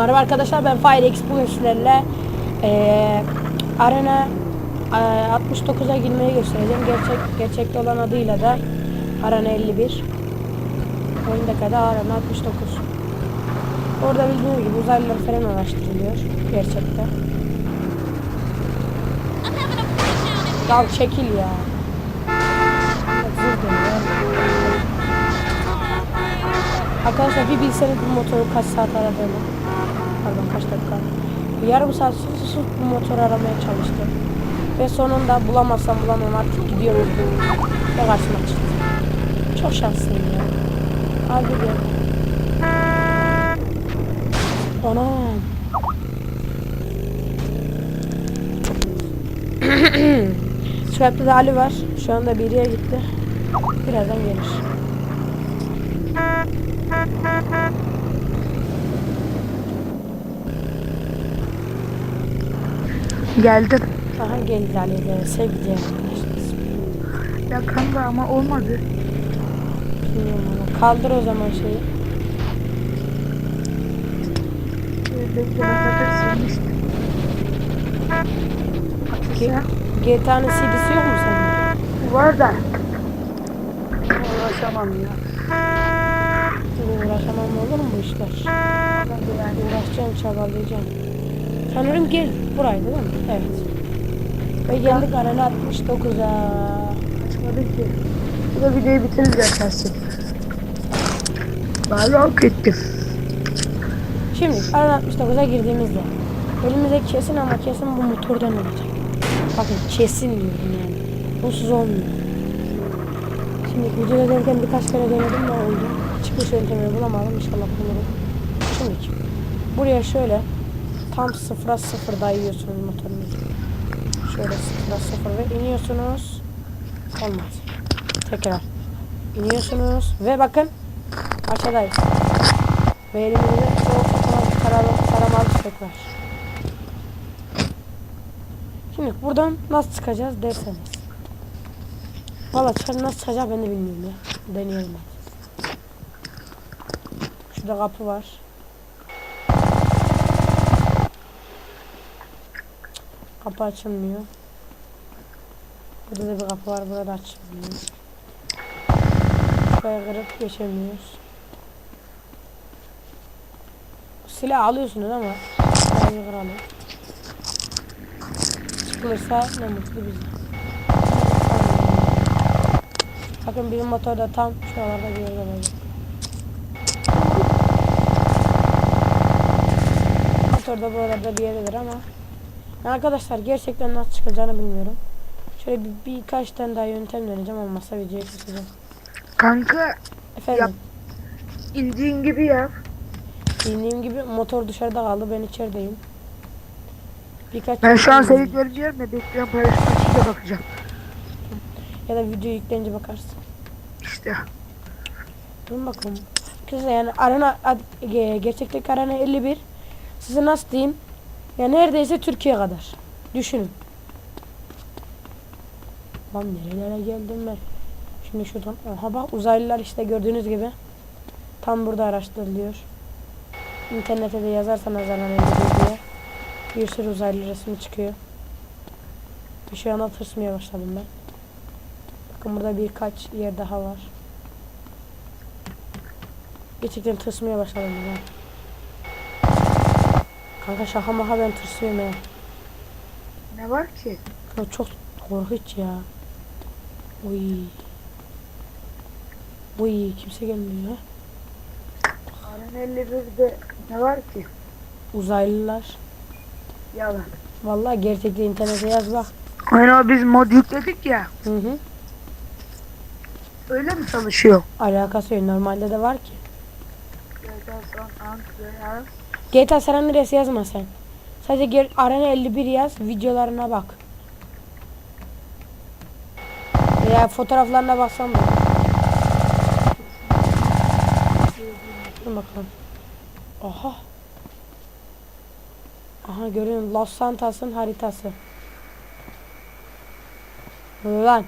Merhaba arkadaşlar ben Fire Expo sizlerle eee Arena eee, 69'a girmeyi göstereceğim. Gerçek gerçekte olan adıyla da Arena 51. Oyundaki adı Arena 69. Orada bildiğiniz gibi uzaylılar falan araştırılıyor gerçekte. Ya çekil ya. Arkadaşlar bir bilseniz bu motoru kaç saat aradığımı. Yarım saat sus sus bu motoru aramaya çalıştım. Ve sonunda bulamazsam bulamam artık gidiyorum. Ve karşıma çıktı. Çok şanslıyım ya. Abi de. Anam. Scrap'ta da Ali var. Şu anda bir yere gitti. Birazdan gelir. Geldim. Aha geldi Ali de sevgili. Ya kanka ama olmadı. Kaldır o zaman şeyi. GTA'nın CD'si yok mu sende? Var da. Uğraşamam ya. Uğraşamam olur mu bu işler? Ben de yani Uğraşacağım, çabalayacağım. Sanırım gel. Buraydı değil mi? Evet. Ve geldik Arena 69'a. açmadım ki. Bu da videoyu zaten. Bari hak ettim. Şimdi Arena 69'a girdiğimizde elimizde kesin ama kesin bu motordan olacak. Bakın kesin diyorum yani. Bunsuz olmuyor. Şimdi video ederken birkaç kere denedim de oldu. Çıkış yöntemini bulamadım. İnşallah bulurum. Şimdi buraya şöyle tam sıfıra sıfır dayıyorsunuz motorunuzu. Şöyle sıfıra sıfır ve iniyorsunuz. Olmaz. Tekrar. İniyorsunuz ve bakın aşağıdayız. Ve elimizde çok otomatik tarama, taramalı tüfek. Şimdi buradan nasıl çıkacağız derseniz. Valla nasıl çıkacağız ben de bilmiyorum ya. Deneyelim hadi. Şurada kapı var. Kapı açılmıyor. Burada da bir kapı var. Burada açılmıyor. Şuraya kırıp geçemiyoruz. Silah alıyorsunuz ama silahı kıralım. Çıkılırsa ne mutlu bize. Bakın bizim motor da tam şuralarda bir yerde olacak. Motor da buralarda bir yerdedir ama arkadaşlar gerçekten nasıl çıkacağını bilmiyorum. Şöyle bir, birkaç tane daha yöntem deneyeceğim olmazsa videoyu keseceğim. Kanka Efendim. Yap. indiğin gibi yap. Bildiğim gibi motor dışarıda kaldı. Ben içerideyim. Birkaç Ben şu an seni deneyeceğim. göreceğim de bekliyorum paylaşmak bakacağım. Ya da video yüklenince bakarsın. İşte. Dur bakalım. Kızlar yani arena gerçekteki arena 51 size nasıl diyeyim? Ya neredeyse Türkiye kadar. Düşünün. Lan nerelere geldim ben? Şimdi şuradan. Aha bak uzaylılar işte gördüğünüz gibi. Tam burada araştırılıyor. İnternete de yazarsanız 51 diye. Bir sürü uzaylı resmi çıkıyor. Bir şey ana başladım ben. Bakın burada birkaç yer daha var. Gerçekten tırsmaya başladım ben. Kanka şaka maka ben tırsıyorum ya. Ne var ki? Ya çok korkunç ya. Oy. Oy kimse gelmiyor ha. Arın 51'de ne var ki? Uzaylılar. Yalan. Vallahi gerçekten internete yaz bak. O biz mod yükledik ya. Hı hı. Öyle mi çalışıyor? Alakası yok. Normalde de var ki. GTA San Andreas. GTA San Andreas yazma sen. Sadece Arena 51 yaz. Videolarına bak. Veya fotoğraflarına baksan da. Dur bakalım. Aha. Aha görüyorum Los Santos'un haritası. Lan.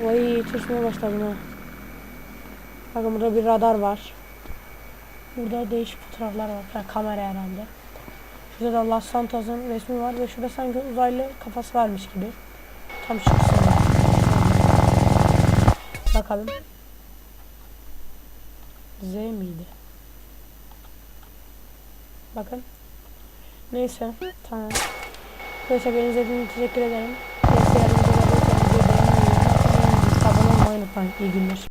Vay tırsmaya başladım ha. Bakın burada bir radar var. Burada değişik fotoğraflar var. Ha, kamera herhalde. Şurada da Los Santos'un resmi var ve şurada sanki uzaylı kafası varmış gibi. Tam şu. Bakalım. Z miydi? Bakın. Neyse. Tamam. Arkadaşlar beni izlediğiniz için teşekkür ederim. Neyse videoda görüşürüz. Videoyu beğenmeyi, abone olmayı unutmayın. İyi günler.